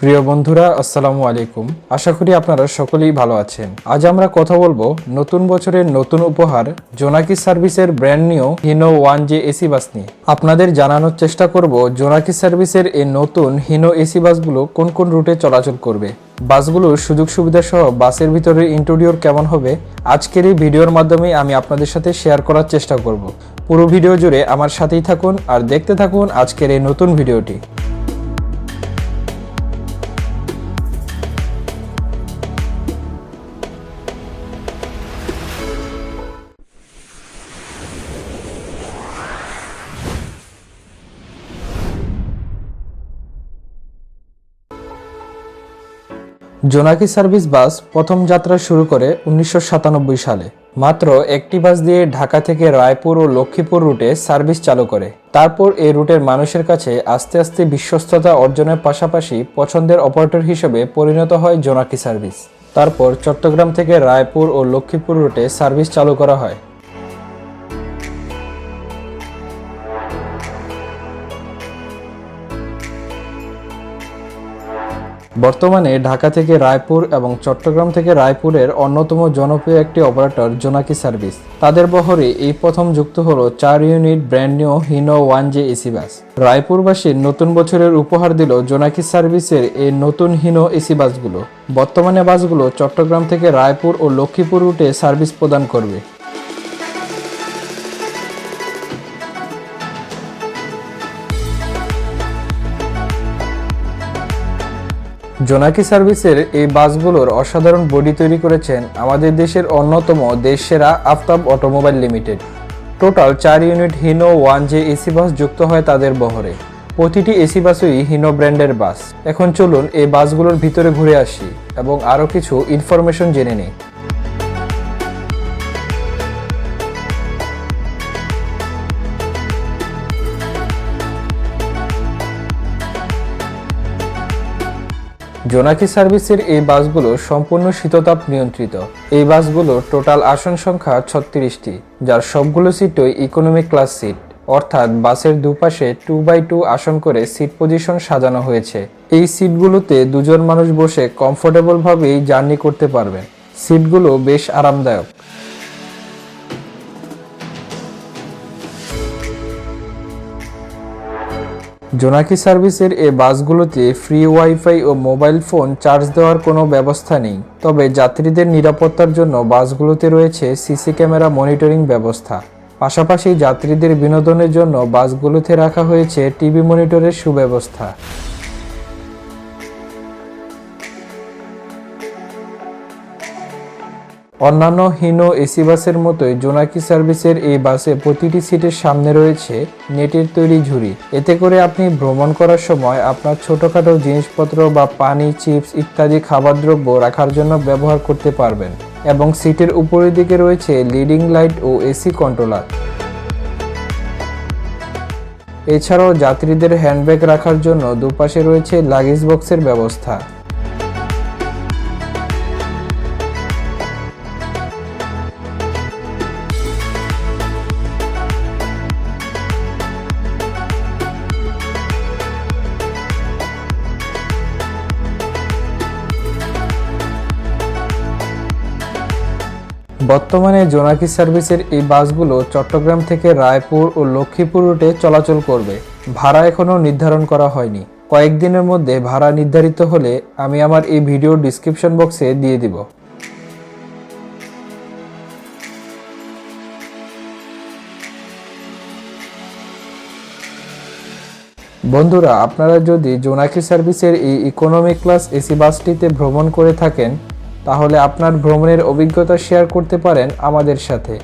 প্রিয় বন্ধুরা, আসসালামু আলাইকুম। আশা করি আপনারা সকলেই ভালো আছেন। আজ আমরা কথা বলব নতুন বছরের নতুন উপহার জোনাকি সার্ভিসের brand new Hino one J AC bus নিয়ে। আপনাদের জানানোর চেষ্টা করব জোনাকি সার্ভিসের এই নতুন হিনো এসি বাসগুলো কোন কোন রুটে চলাচল করবে। বাসগুলোর সুযোগ সুবিধা সহ বাসের ভিতরে ইন্টেরিয়র কেমন হবে, আজকের এই ভিডিওর মাধ্যমে আমি আপনাদের সাথে শেয়ার করার চেষ্টা করব। পুরো ভিডিও জুড়ে আমার সাথেই থাকুন আর দেখতে থাকুন আজকের এই নতুন ভিডিওটি। জোনাকি সার্ভিস বাস প্রথম যাত্রা শুরু করে উনিশশো সাতানব্বই সালে। মাত্র একটি বাস দিয়ে ঢাকা থেকে রায়পুর ও লক্ষ্মীপুর রুটে সার্ভিস চালু করে। তারপর এই রুটের মানুষের কাছে আস্তে আস্তে বিশ্বস্ততা অর্জনের পাশাপাশি পছন্দের অপারেটর হিসেবে পরিণত হয় জোনাকি সার্ভিস। তারপর চট্টগ্রাম থেকে রায়পুর ও লক্ষ্মীপুর রুটে সার্ভিস চালু করা হয়। বর্তমানে ঢাকা থেকে রায়পুর এবং চট্টগ্রাম থেকে রায়পুরের অন্যতম জনপ্রিয় একটি অপারেটর জোনাকি সার্ভিস। তাদের বহরে এই প্রথম যুক্ত হল চার unit brand new Hino one J AC bus. রায়পুরবাসীর নতুন বছরের উপহার দিল জোনাকি সার্ভিসের এই নতুন হিনো এসি বাসগুলো। বর্তমানে বাসগুলো চট্টগ্রাম থেকে রায়পুর ও লক্ষ্মীপুর রুটে সার্ভিস প্রদান করবে। জোনাকি সার্ভিসের এই বাসগুলোর অসাধারণ বডি তৈরি করেছেন আমাদের দেশের অন্যতম দেশসেরা আফতাব অটোমোবাইল লিমিটেড। টোটাল চার unit Hino one J AC bus যুক্ত হয় তাদের বহরে। প্রতিটি এসি বাসই হিনো ব্র্যান্ডের বাস। এখন চলুন এই বাসগুলোর ভিতরে ঘুরে আসি এবং আরও কিছু ইনফরমেশন জেনে নিই। জোনাকি সার্ভিসের এই বাসগুলো সম্পূর্ণ শীততাপ নিয়ন্ত্রিত। এই বাসগুলোর টোটাল আসন সংখ্যা ছত্রিশটি, যার সবগুলো সিটই ইকোনমি ক্লাস সিট অর্থাৎ বাসের দুপাশে টু বাই টু আসন করে সিট পজিশন সাজানো হয়েছে। এই সিটগুলোতে দুজন মানুষ বসে কমফোর্টেবলভাবেই জার্নি করতে পারবেন। সিটগুলো বেশ আরামদায়ক। জোনাকি সার্ভিসের এ বাসগুলোতে ফ্রি ওয়াইফাই ও মোবাইল ফোন চার্জ দেওয়ার কোনো ব্যবস্থা নেই। তবে যাত্রীদের নিরাপত্তার জন্য বাসগুলোতে রয়েছে সিসি ক্যামেরা মনিটরিং ব্যবস্থা। পাশাপাশি যাত্রীদের বিনোদনের জন্য বাসগুলোতে রাখা হয়েছে টিভি মনিটরের সুব্যবস্থা। অন্যান্য হিনো এসি বাসের মতোই জোনাকি সার্ভিসের এই বাসে প্রতিটি সিটের সামনে রয়েছে নেটের তৈরি ঝুড়ি। এতে করে আপনি ভ্রমণ করার সময় আপনার ছোটোখাটো জিনিসপত্র বা পানি, চিপস ইত্যাদি খাবারদ্রব্য রাখার জন্য ব্যবহার করতে পারবেন এবং সিটের উপরের দিকে রয়েছে লিডিং লাইট ও এসি কন্ট্রোলার। এছাড়াও যাত্রীদের হ্যান্ডব্যাগ রাখার জন্য দুপাশে রয়েছে লাগেজ বক্সের ব্যবস্থা। বর্তমানে জোনাকি সার্ভিসের এই বাসগুলো চট্টগ্রাম থেকে রায়পুর ও লক্ষ্মীপুর রুটে চলাচল করবে। ভাড়া এখনও নির্ধারণ করা হয়নি। কয়েকদিনের মধ্যে ভাড়া নির্ধারিত হলে আমি আমার এই ভিডিও ডিসক্রিপশন বক্সে দিয়ে দিব। বন্ধুরা, আপনারা যদি জোনাকি সার্ভিসের এই ইকোনমি ক্লাস এসি বাসটিতে ভ্রমণ করে থাকেন তাহলে আপনার ভ্রমণের অভিজ্ঞতা শেয়ার করতে পারেন আমাদের সাথে।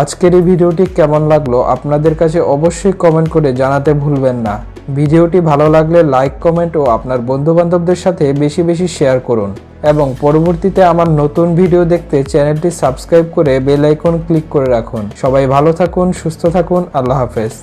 আজকের এই ভিডিওটি কেমন লাগল আপনাদের কাছে অবশ্যই কমেন্ট করে জানাতে ভুলবেন না। ভিডিওটি ভালো লাগলে লাইক কমেন্ট ও আপনার বন্ধু বান্ধবদের সাথে বেশি বেশি শেয়ার করুন। এবং পরবর্তীতে আমার নতুন ভিডিও দেখতে চ্যানেলটি সাবস্ক্রাইব করে বেল আইকন ক্লিক করে রাখুন। সবাই ভালো থাকুন, সুস্থ থাকুন, আল্লাহ হাফেজ।